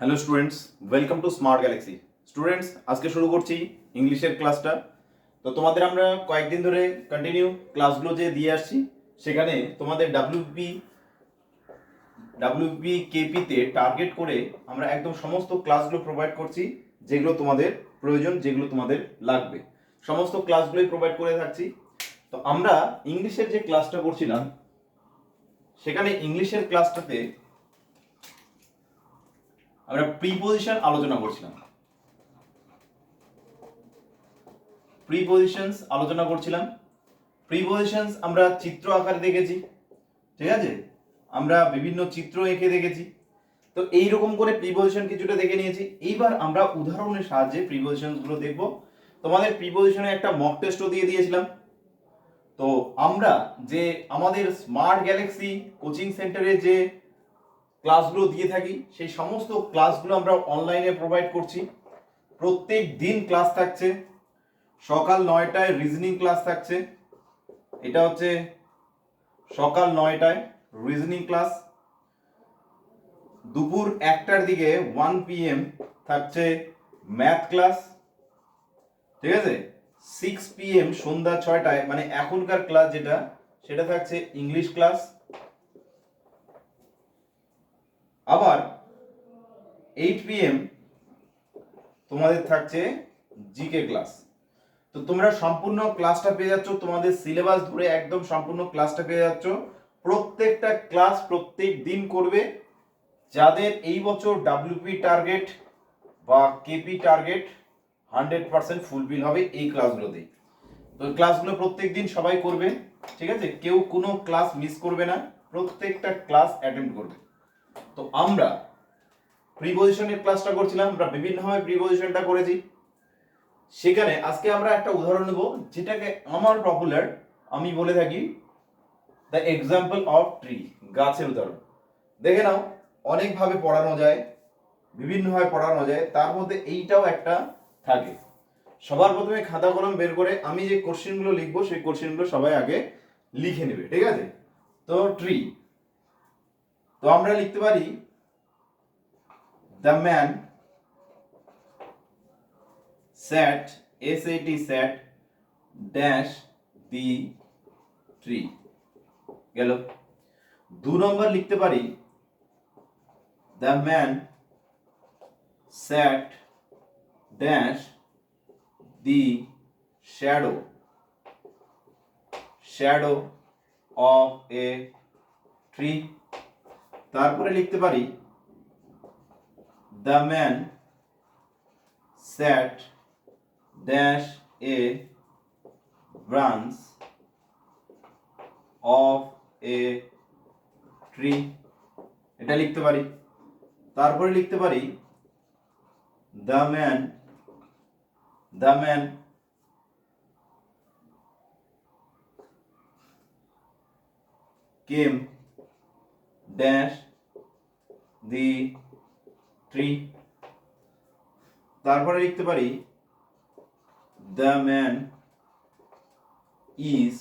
Hello students welcome to smart galaxy students, আজকে শুরু করছি ইংলিশের ক্লাসটা। তো তোমাদের আমরা কয়েকদিন ধরে কন্টিনিউ ক্লাসগুলো যে দিয়ে আসছি, সেখানে তোমাদের ডাব্লিউপি ডাব্লিউপি কেপিতে টার্গেট করে আমরা একদম সমস্ত ক্লাসগুলো প্রোভাইড করছি, যেগুলো তোমাদের প্রয়োজন, যেগুলো তোমাদের লাগবে। সমস্ত ক্লাসগুলোই প্রোভাইড করে থাকছি। তো আমরা ইংলিশের যে ক্লাসটা করছিলাম, সেখানে ইংলিশের ক্লাসটাতে আমরা প্রিপোজিশন আলোচনা করছিলাম। প্রিপোজিশনস আলোচনা করছিলাম। প্রিপোজিশনস আমরা চিত্র আকারে দেখেছি, ঠিক আছে? আমরা বিভিন্ন চিত্র এঁকে দেখেছি। তো এই রকম করে প্রিপোজিশন কিছুটা দেখে নিয়েছি। এইবার আমরা উদাহরণের সাহায্যে প্রিপোজিশনসগুলো দেখব। তোমাদের প্রিপোজিশনে একটা মক টেস্টও দিয়ে দিয়েছিলাম। তো আমরা যে আমাদের স্মার্ট গ্যালাক্সি কোচিং সেন্টারে যে ক্লাসগুলো দিয়ে থাকি। সেই সমস্ত ক্লাসগুলো আমরা অনলাইনে প্রোভাইড করছি। প্রত্যেক দিন ক্লাস থাকছে। সকাল নয়টায় রিজনিং ক্লাস থাকছে। এটা হচ্ছে সকাল নয়টায় রিজনিং ক্লাস দুপুর একটার দিকে ওয়ান পিএম থাকছে ম্যাথ ক্লাস ঠিক আছে? সিক্স পিএম সন্ধ্যা ছয়টায় মানে এখনকার ক্লাস যেটা, সেটা থাকছে ইংলিশ ক্লাস আবার এইট পিএম তোমাদের থাকছে জিকে ক্লাস তো তোমরা সম্পূর্ণ ক্লাসটা পেয়ে যাচ্ছ, তোমাদের সিলেবাস ধরে একদম সম্পূর্ণ ক্লাসটা পেয়ে যাচ্ছ। প্রত্যেকটা ক্লাস প্রত্যেক দিন করবে। যাদের এই বছর ডাব্লিউপি টার্গেট বা KP target hundred percent fulfil হবে এই ক্লাসগুলোতেই তো ক্লাসগুলো প্রত্যেক দিন সবাই করবে, ঠিক আছে? কেউ কোনো ক্লাস মিস করবে না, প্রত্যেকটা ক্লাস অ্যাটেন্ড করবে। তো আমরা প্রিপোজিশনের ক্লাসটা করছিলাম, আমরা বিভিন্নভাবে প্রিপোজিশনটা করেছি। সেখানে আজকে আমরা একটা উদাহরণ নেব, যেটাকে আমার পপুলার আমি বলে থাকি দ্য এক্সাম্পল অফ ট্রি গাছের উদাহরণ। দেখে নাও, অনেকভাবে পড়ানো যায়, বিভিন্নভাবে পড়ানো যায়, তার মধ্যে এইটাও একটা থাকে। সবার প্রথমে খাতা কলম বের করে আমি যে কোশ্চেনগুলো লিখব, সেই কোশ্চেনগুলো সবাই আগে লিখে নেবে, ঠিক আছে? তো ট্রি তো আমরা লিখতে পারি the man sat S A T sat dash the tree গেল। দু নম্বর লিখতে পারি the man sat dash the shadow shadow of a tree তারপরে লিখতে পারি the man sat dash a branch of a tree এটা লিখতে পারি। তারপরে লিখতে পারি the man the man came dash the tree তারপরে লিখতে পারি the man is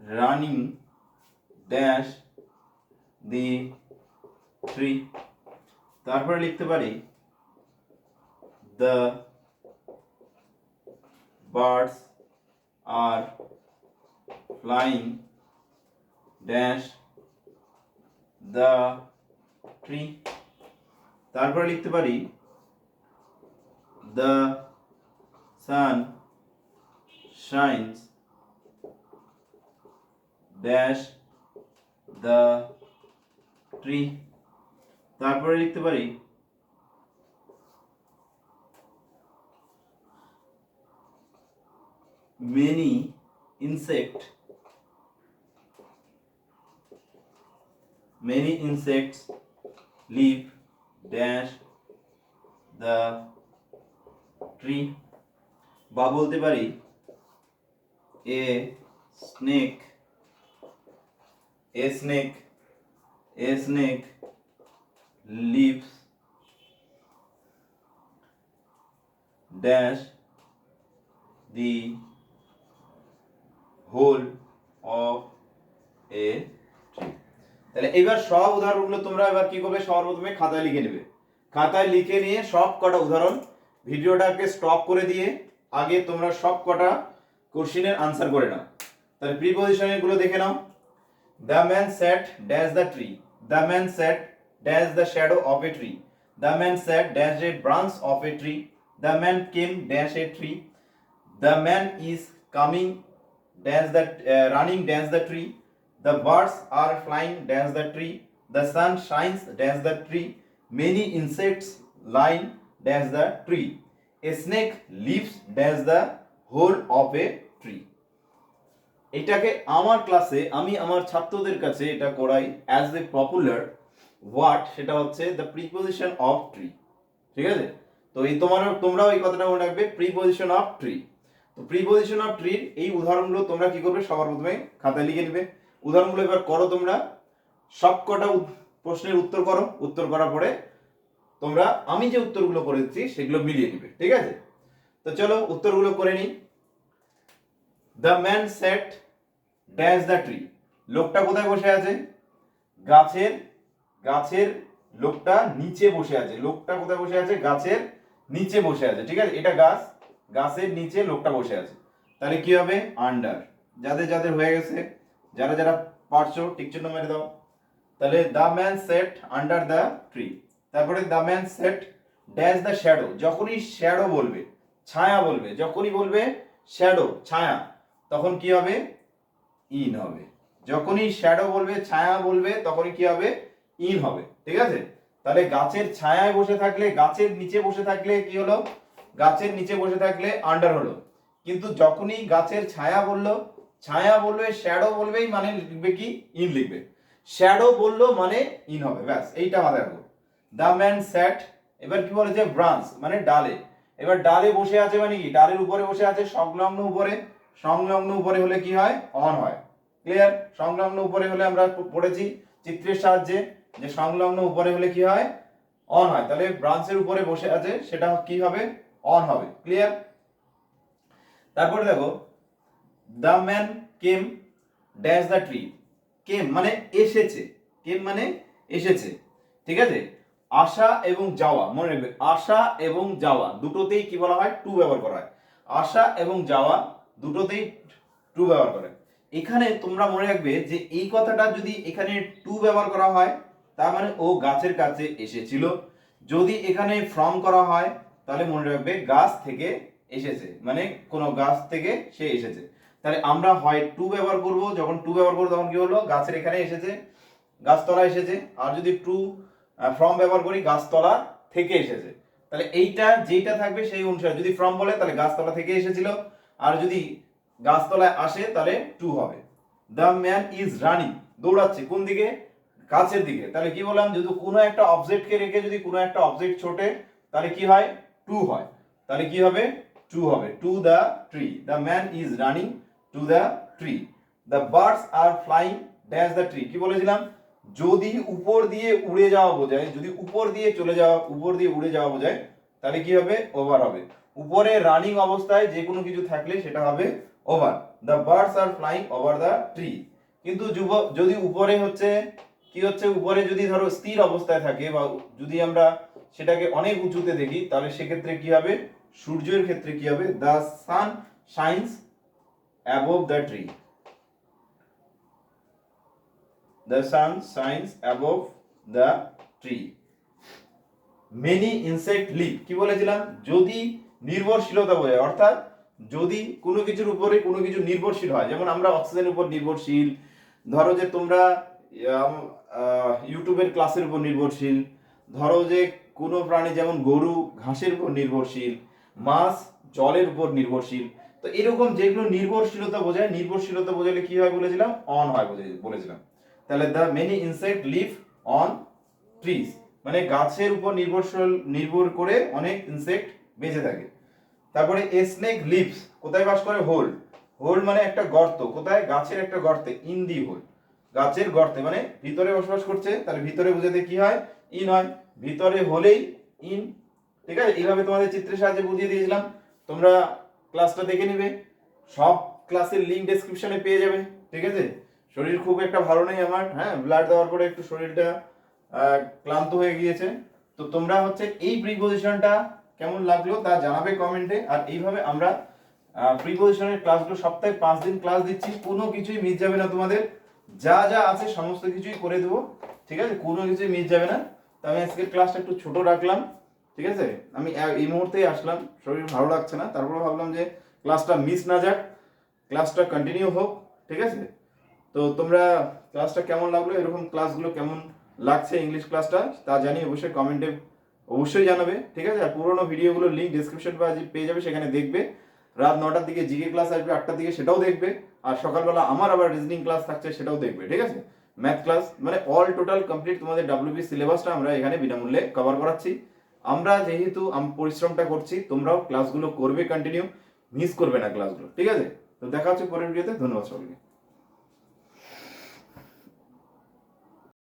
running dash the tree তারপরে লিখতে পারি the birds are flying dash the tree তারপরে লিখতে পারি the sun shines dash the tree তারপরে লিখতে পারি many insect many insects live dash the tree বা বলতে পারি a snake a snake a snake lives dash the whole of a তাহলে এবার সব উদাহরণগুলো তোমরা এবার কি করবে? সবার প্রথমে খাতায় লিখে নেবে। খাতায় লিখে নিয়ে সব কটা উদাহরণ ভিডিওটাকে স্টপ করে দিয়ে আগে তোমরা সব কটা কোশ্চিনের আনসার করে নাও। তাহলে প্রিপোজিশনেরগুলো দেখে নাও। The man set dash the tree the man set dash the shadow of a tree the man set dash a branch of a tree the man came dash a tree the man is coming dash the running dash the tree The birds are flying dash the tree. The sun shines dash the tree. Many insects line dash the tree. A snake lives dash the hole of a tree. এটাকে আমার ক্লাসে আমি আমার ছাত্রদের কাছে এটা করাই as a popular word সেটা হচ্ছে দ্য প্রিপোজিশন অফ ট্রি ঠিক আছে তো এই তোমার তোমরাও এই কথাটা মনে রাখবে প্রিপোজিশন অফ ট্রি তো প্রিপোজিশন অফ ট্রির এই উদাহরণগুলো তোমরা কি করবে? সবার প্রথমে খাতায় লিখে নেবে। উদাহরণগুলো এবার করো তোমরা। সব কটা উত- প্রশ্নের উত্তর করো। উত্তর করার পরে তোমরা, আমি যে উত্তরগুলো করে দিচ্ছি, সেগুলো মিলিয়ে নিবে। ঠিক আছে? তো চলো, উত্তরগুলো করে নিই। The man set dash the tree লোকটা কোথায় বসে আছে? গাছের গাছের লোকটা নিচে বসে আছে। লোকটা কোথায় বসে আছে? গাছের নিচে বসে আছে। ঠিক আছে? এটা গাছ। গাছের নিচে লোকটা বসে আছে। তাহলে কি হবে? আন্ডার যাদের যাদের হয়ে গেছে, যারা যারা পারছ, টিক চিহ্ন মেরে দাও। তাহলে the man set under the tree তারপরে the man set dash the shadow যখনই শ্যাডো বলবে, ছায়া বলবে, যখনই বলবে শ্যাডো ছায়া, তখন কি হবে? ইন হবে। যখনই শ্যাডো বলবে, ছায়া বলবে, তখনই কি হবে? ইন হবে। ঠিক আছে? তাহলে গাছের ছায়ায় বসে থাকলে, গাছের নিচে বসে থাকলে কি হলো? গাছের নিচে বসে থাকলে আন্ডার হলো। কিন্তু যখনই গাছের ছায়া বলল, ছায়া বলবে শ্যাডো বলবেই মানে লিখবে কি? ইন লিখবে। শ্যাডো বলল মানে ইন হবে, ব্যাস, এইটা মাথায় রাখো। দ্য ম্যান স্যাট এবার কি বলেছে? ব্রাঞ্চ মানে ডালে। এবার ডালে বসে আছে মানে কি? ডালের উপরে বসে আছে, সংলগ্ন উপরে। সংলগ্ন উপরে হলে কি হয়? অন হয়। ক্লিয়ার সংলগ্ন উপরে হলে আমরা পড়েছি চিত্রের সাহায্যে যে সংলগ্ন উপরে হলে কি হয়? অন হয়। তাহলে ব্রাঞ্চের উপরে বসে আছে, সেটা কি হবে? অন হবে ক্লিয়ার তারপরে দেখো the man came dash the tree came মানে এসেছে কেম মানে এসেছে, ঠিক আছে? আসা এবং যাওয়া, মনে রাখবে, আসা এবং যাওয়া, দুটোতেই কি বলা হয়? টু ব্যবহার করা হয়। আসা এবং যাওয়া, দুটোতেই টু ব্যবহার করে এখানে তোমরা মনে রাখবে যে এই কথাটা যদি এখানে টু ব্যবহার করা হয়, তার মানে ও গাছের কাছে এসেছিল। যদি এখানে ফ্রম করা হয় তাহলে মনে রাখবে গাছ থেকে এসেছে মানে কোনো গাছ থেকে সে এসেছে। তাহলে আমরা হয় টু ব্যবহার করব, যখন টু ব্যবহার করব তখন কি হলো? গাছের এখানে এসেছে, গাছতলা এসেছে, আর যদি টু ফ্রম ব্যবহার করি, গাছতলা থেকে এসেছে। তাহলে এইটা যেটা থাকবে সেই অনুসারে, যদি ফ্রম বলে তাহলে গাছতলা থেকে এসেছিল, আর যদি গাছতলায় আসে তাহলে টু হবে। দ্য ম্যান ইজ রানিং দৌড়াচ্ছে, কোন দিকে? গাছের দিকে। তাহলে কি বললাম, যদি কোনো একটা অবজেক্টকে রেখে যদি কোনো একটা অবজেক্ট ছোটে, তাহলে কি হয়? টু হয়। তাহলে কি হবে? টু হবে। To the tree the man is running to the tree the birds are flying dash the tree কি বলেছিলাম? যদি উপর দিয়ে উড়ে যাওয়া বোঝায়, যদি উপর দিয়ে চলে যাওয়া, উপর দিয়ে উড়ে যাওয়া বোঝায়, তাহলে কি হবে? ওভার হবে। উপরে রানিং অবস্থায় যে কোনো কিছু থাকলে সেটা হবে over the birds are flying over the tree কিন্তু যদি উপরে হচ্ছে কি হচ্ছে? উপরে যদি ধরো স্থির অবস্থায় থাকে বা যদি আমরা সেটাকে অনেক উঁচুতে দেখি, তাহলে সেক্ষেত্রে কি হবে? সূর্যের ক্ষেত্রে কি হবে? The sun shines above the tree the sun shines above the tree many insect live কি বলেছিলাম? যদি নির্ভরশীলতা বোঝায় অর্থাৎ যদি কোনো কিছুর উপরে কোনো কিছু নির্ভরশীল হয়, যেমন আমরা অক্সিজেনের উপর নির্ভরশীল, ধরো যে তোমরা ইউটিউবের ক্লাসের উপর নির্ভরশীল। ধরো যে কোনো প্রাণী যেমন গরু, ঘাসের উপর নির্ভরশীল, মাছ জলের উপর নির্ভরশীল। তো এরকম যেগুলো নির্ভরশীলতা বোঝায়, নির্ভরশীলতা বোঝালে কি হয় বলেছিলাম? অন হয় বলেছিলাম। তাহলে the many insect live on trees মানে গাছের উপর নির্ভরশীল, নির্ভর করে অনেক ইনসেক্ট বেঁচে থাকে। তারপরে এ স্নেক লিভস কোথায় বাস করে? হোল হোল মানে একটা গর্ত। কোথায়? গাছের একটা গর্তে ইন দি হোল গাছের গর্তে মানে ভিতরে বসবাস করছে, তাহলে ভিতরে বুঝাতে কি হয়? ইন হয় ভিতরে হলেই ইন। ঠিক আছে? এইভাবে তোমাদের চিত্রের সাহায্যে বুঝিয়ে দিয়েছিলাম। তোমরা ক্লাসটা দেখে নিবে। সব ক্লাসের লিঙ্ক ডেসক্রিপশনে পেয়ে যাবে। ঠিক আছে? শরীর খুব একটা ভালো নেই আমার হ্যাঁ? ব্লাড দেওয়ার পরে একটু শরীরটা ক্লান্ত হয়ে গিয়েছে। তো তোমরা হচ্ছে এই প্রিপোজিশনটা কেমন লাগল তা জানাবে কমেন্টে আর এইভাবে আমরা প্রিপোজিশনের ক্লাসগুলো সপ্তাহে পাঁচ দিন ক্লাস দিচ্ছি। কোনো কিছুই মিস যাবে না তোমাদের। যা যা আছে সমস্ত কিছুই করে দেবো, ঠিক আছে? কোনো কিছুই মিস যাবে না। তো আমি আজকের ক্লাসটা একটু ছোট রাখলাম, ঠিক আছে? আমি এই মুহূর্তেই আসলাম, শরীর ভালো লাগছে না। তারপরে ভাবলাম যে ক্লাসটা মিস না যাক ক্লাসটা কন্টিনিউ হোক, ঠিক আছে? তো তোমরা ক্লাসটা কেমন লাগল? এরকম ক্লাসগুলো কেমন লাগছে ইংলিশ ক্লাসটা তা জানিয়ে অবশ্যই কমেন্টে অবশ্যই জানাবে, ঠিক আছে? আর পুরোনো ভিডিওগুলোর লিঙ্ক ডিসক্রিপশন বা পেয়ে যাবে, সেখানে দেখবে। রাত নটার দিকে জিকে ক্লাস আসবে, আটটার দিকে সেটাও দেখবে, আর সকালবেলা আমার আবার রিজনিং ক্লাস থাকছে, সেটাও দেখবে, ঠিক আছে? ম্যাথ ক্লাস মানে অল টোটাল কমপ্লিট তোমাদের ডাব্লিউবি সিলেবাসটা আমরা এখানে বিনামূল্যে কভার করাচ্ছি। আমরা যেহেতু পরিশ্রমটা করছি, তোমরাও ক্লাসগুলো করবে কন্টিনিউ মিস করবে না ক্লাসগুলো ঠিক আছে? তো দেখা হচ্ছে পরের ভিডিওতে ধন্যবাদ সকলকে